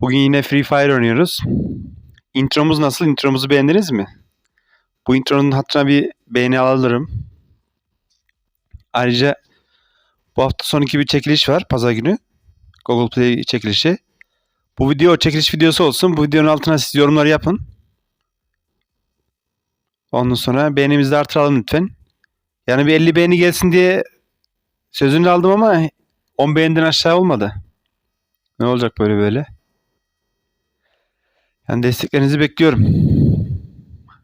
Bugün yine Free Fire oynuyoruz. Intromuz nasıl? Intromuzu beğendiniz mi? Bu intronun hatırına bir beğeni alırım. Ayrıca bu hafta son bir çekiliş var. Pazar günü. Google Play çekilişi. Bu video çekiliş videosu olsun. Bu videonun altına siz yorumlar yapın. Ondan sonra beğenimizi artıralım lütfen. Yani bir 50 beğeni gelsin diye sözünü aldım ama 10 beğeniden aşağı olmadı. Ne olacak böyle böyle? Yani desteklerinizi bekliyorum.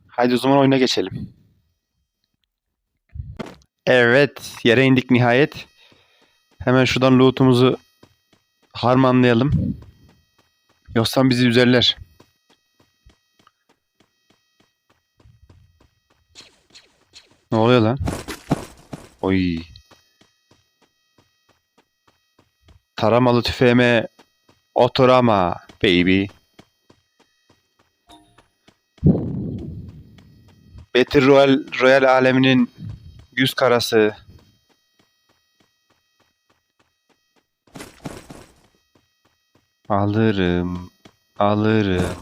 Haydi o zaman oyuna geçelim. Evet, yere indik nihayet. Hemen şuradan loot'umuzu harmanlayalım. Yoksa bizi üzerler. Ne oluyor lan? Oy. Taramalı tüfeğime oturama baby. Battle Royale, Royale aleminin yüz karası. Alırım, alırım.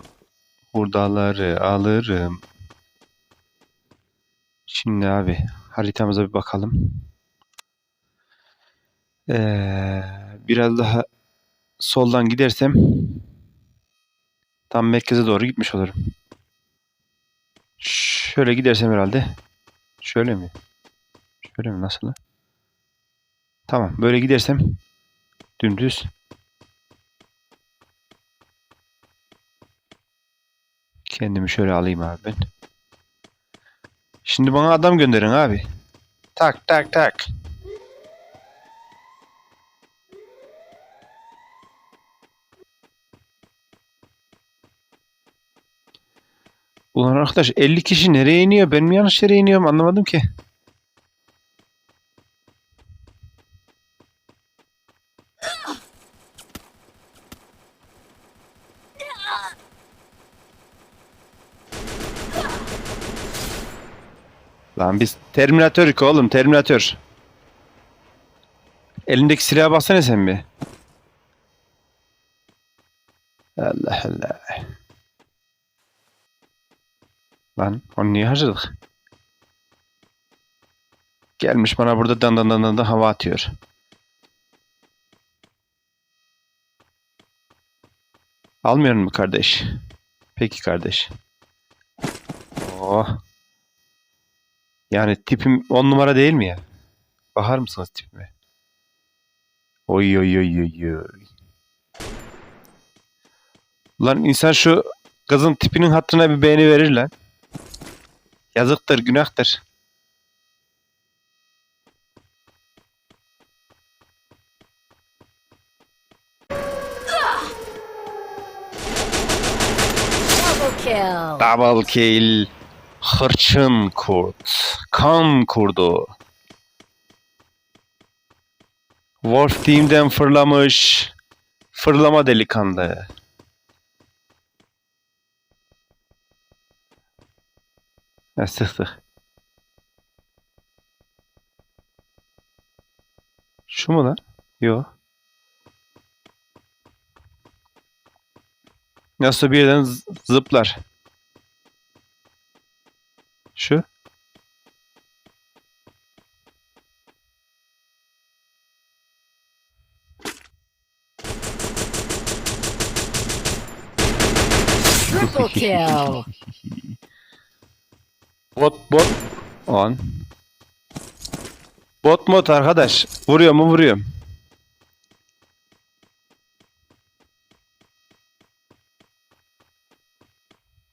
Hurdaları alırım. Şimdi abi haritamıza bir bakalım. Ee, biraz daha soldan gidersem tam merkeze doğru gitmiş olurum. Şöyle gidersem herhalde. Şöyle mi? Şöyle mi? Nasıl? Tamam. Böyle gidersem dümdüz. Kendimi şöyle alayım abi ben. Şimdi bana adam gönderin abi. Tak tak tak. Ulan arkadaş 50 kişi nereye iniyor? Ben mi yanlış yere iniyorum anlamadım ki. Lan biz Terminator oğlum Terminator. Elindeki silaha baksana sen bir. Allah Allah. Lan onu niye harcadık? Gelmiş bana burada dan dan dan dan hava atıyor. Almıyor mu kardeş? Peki kardeş. Oh. Yani tipim on numara değil mi ya? Bakar mısınız tipime? Oy oy oy oy oy. Lan insan şu kızın tipinin hattına bir beğeni verir lan. Yazıktır, günahtır. Kill. Double kill. Hırçın kurt. Kan kurdu. Wolf Team'den fırlamış. Fırlama delikanlı. Ya sık sık. Şu mu lan? Yo. Nasıl bir yerden zıplar. Şu. Triple kill. Bot bot. On. Bot mod arkadaş. Vuruyor mu vuruyorum.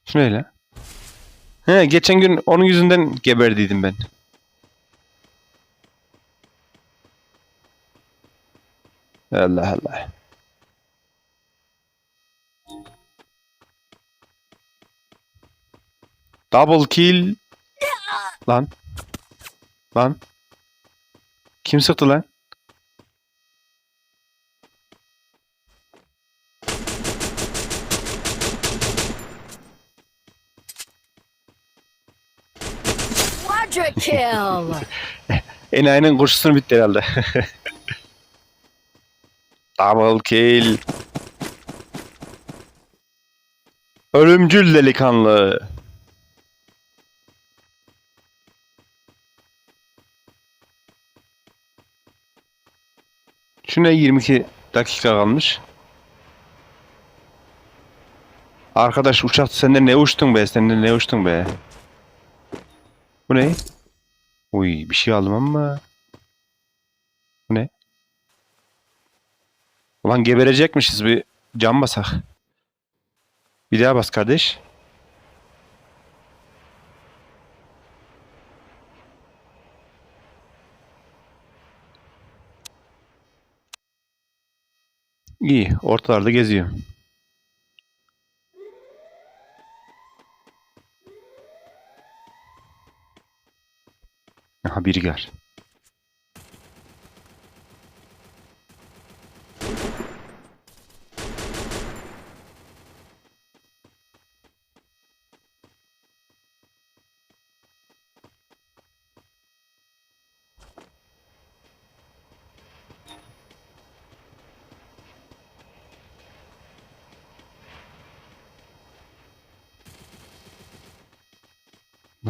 Şöyle. He geçen gün onun yüzünden geberdiydim ben. Allah Allah. Double kill. Lan. Lan. Kim sıktı lan? Kill. Enayi'nin kurşusunu bitti herhalde. Double kill. Ölümcül delikanlı. Şuna 22 dakika kalmış. Arkadaş uçak senden ne uçtun be? Senden ne uçtun be? Bu ne? Uy bir şey aldım ama. Bu ne? Ulan geberecekmişiz bir cam basak. Bir daha bas kardeş. İyi, ortalarda geziyor. Aha biri gel.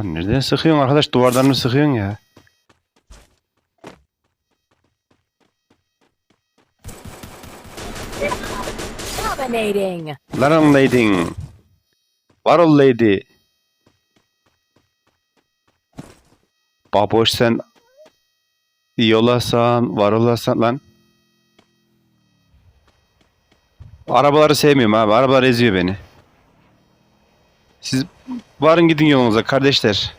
Lan nereden sıkıyorsun arkadaş? Duvardan mı sıkıyorsun ya? Dominating. Lan lady. Var ol lady. Baboş sen iyi olasan, var olasan lan. Arabaları sevmiyorum abi. Arabalar eziyor beni. Siz varın gidin yolunuza kardeşler.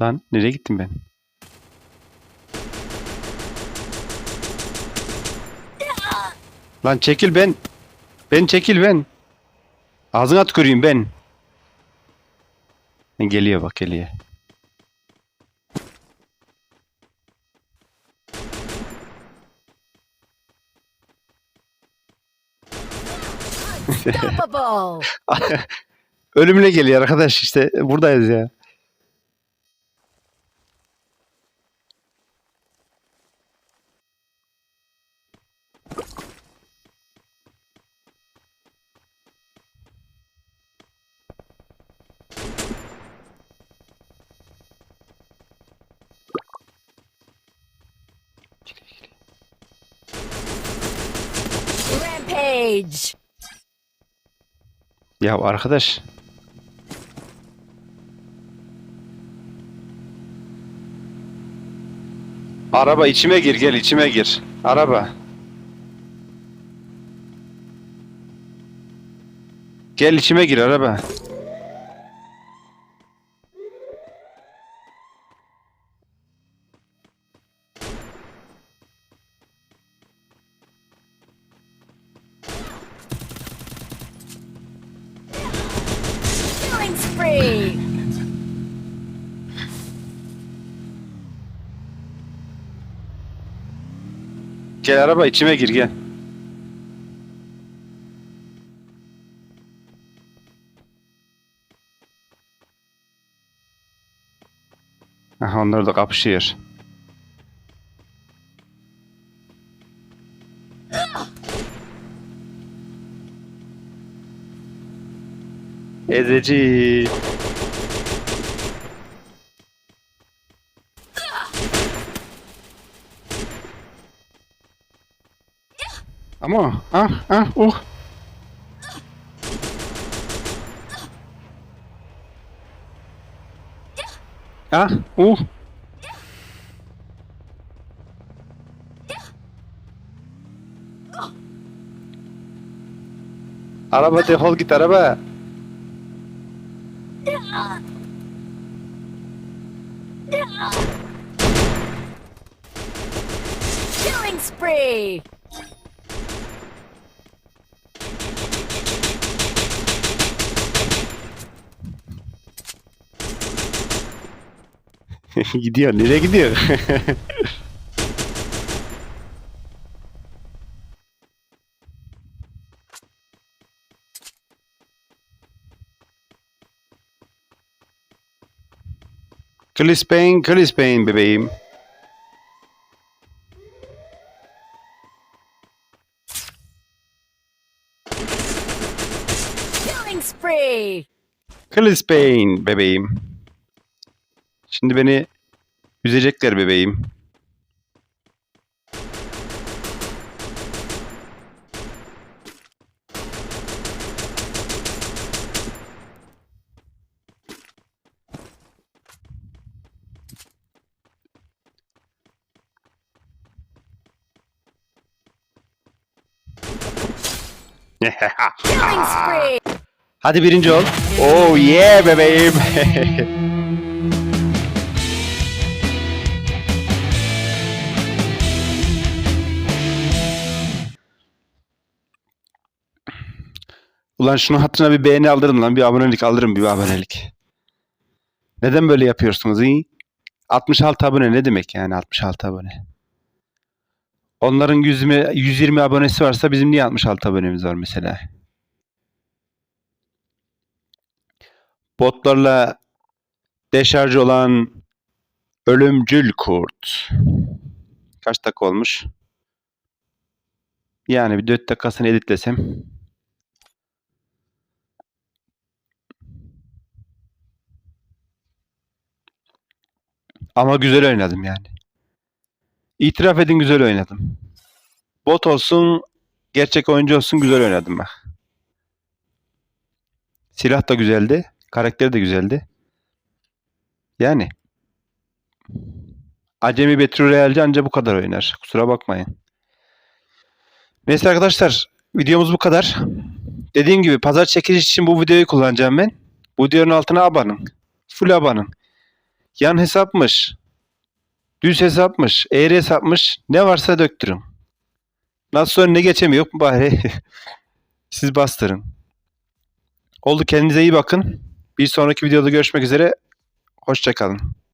Lan nereye gittim ben? Lan çekil ben. Ben çekil ben. Ağzına tüküreyim ben. Geliyor bak geliyor. Unstoppable. Ölümüne geliyor arkadaş işte buradayız ya. Rampage. Ya arkadaş. Araba içime gir gel içime gir. Araba. Gel içime gir araba. Gel araba içime gir gel. Aha onlar da kapışıyor. Ezeci. Ama ah ah uh. Ah uh. Araba defol git araba. Killing spree. gidiyor nereye gidiyor? Chris Payne, Chris Payne bebeğim. Killing spree. Chris Payne bebeğim. Şimdi beni üzecekler bebeğim. Hadi birinci ol. Oh yeah bebeğim. Ulan şunu hatırına bir beğeni aldırın lan. Bir abonelik aldırın bir abonelik. Neden böyle yapıyorsunuz iyi? 66 abone ne demek yani 66 abone? Onların 120, 120 abonesi varsa bizim niye 66 abonemiz var mesela? Botlarla deşarj olan ölümcül kurt. Kaç dakika olmuş? Yani bir 4 dakikasını editlesem. Ama güzel oynadım yani. İtiraf edin güzel oynadım. Bot olsun, gerçek oyuncu olsun güzel oynadım bak. Silah da güzeldi. Karakter de güzeldi. Yani. Acemi Betül Realci anca bu kadar oynar. Kusura bakmayın. Neyse arkadaşlar. Videomuz bu kadar. Dediğim gibi pazar çekiliş için bu videoyu kullanacağım ben. Bu videonun altına abanın. Full abanın. Yan hesapmış. Düz hesapmış. Eğri hesapmış. Ne varsa döktürün. Nasıl önüne geçemiyor mu bari? Siz bastırın. Oldu kendinize iyi bakın. Bir sonraki videoda görüşmek üzere. Hoşçakalın.